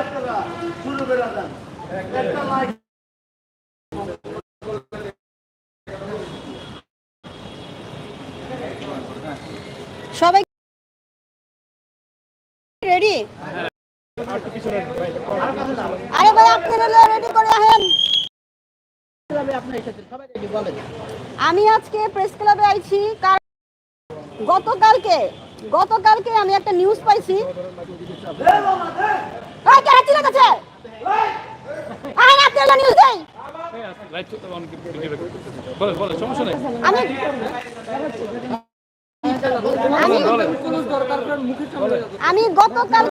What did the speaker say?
আপনারা শুরু করে দেন। একটা লাইক সবাই রেডি আরে ভাই, আপনারা রেডি করে আহেন আমি আজকে প্রেস ক্লাবে আইছি, কার গতকালকে গতকালকে আমি একটা নিউজ পাইছি। আমি আমি গতকাল